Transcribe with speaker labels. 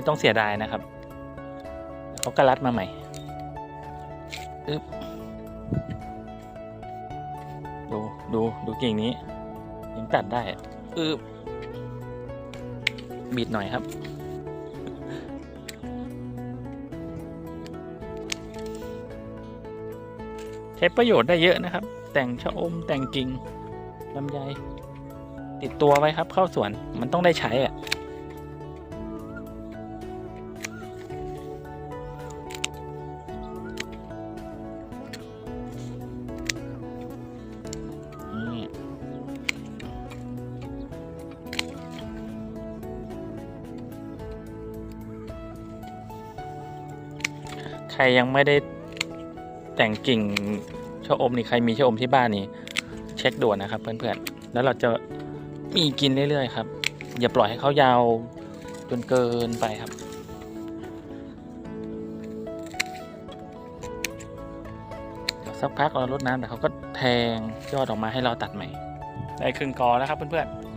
Speaker 1: ไม่ต้องเสียดายนะครับเขาก็รัดมาใหม่อึ๊บดูดูดูกิ่งนี้ยังตัดได้อะอึ๊บบิดหน่อยครับใช้ประโยชน์ได้เยอะนะครับ แต่งชะอมแต่งกิ่งลำไยติดตัวไว้ครับ เข้าสวนมันต้องได้ใช้อะ ใครยังไม่ได้แต่งกิ่งชะอมนี่ใครมีชะอมที่บ้านนี่เช็คด่วนนะครับ เพื่อนๆ แล้วเราจะมีกินเรื่อยๆครับ อย่าปล่อยให้เขายาวจนเกินไปครับ สักพักเราลดน้ำแต่เขาก็แทงยอดออกมาให้เราตัดใหม่ ได้ครึ่งกอแล้วครับเพื่อนๆ